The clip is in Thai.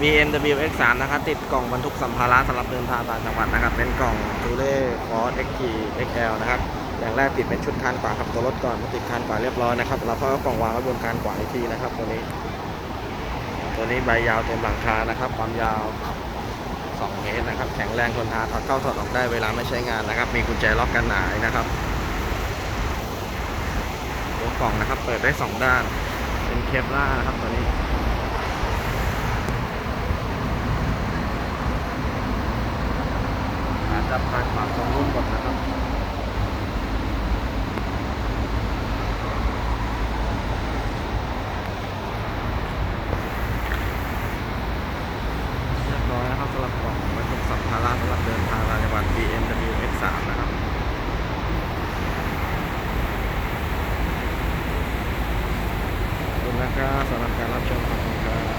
BMW X3 นะครับติดกล่องบรรทุกสัมภาระสำหรับเดินทางต่างจังหวัดนะครับ เป็นกล่อง t u l e Force XT XL นะครับอย่างแรกติดเป็นชุดคานขวาครับตัวรถก่อนพอติดคานขวาเรียบร้อยนะครับเราก็เอากล่องวางไว้บนคานขวาอีกทีนะครับ ตัวนี้ ตัวนี้ใบยาวเต็มหลังคานะครับ ความยาว2เมตรนะครับ แข็งแรงทนทานถอดเข้าถอดออกได้เวลาไม่ใช้งานนะครับ มีกุญแจล็อกกันหนายนะครับตัวกล่องนะครับ เปิดได้ 2 ด้าน เป็นเคปล่านะครับตัวนี้ รับทางขวาตรงนู้นก่อนนะครับเรียบร้อยนะครับสำหรับกล่องบรรจุสัมภาระสำหรับเดินทางรายวัน BMW X3 นะครับขอนะครับสำหรับการรับชมขอบคุณครับ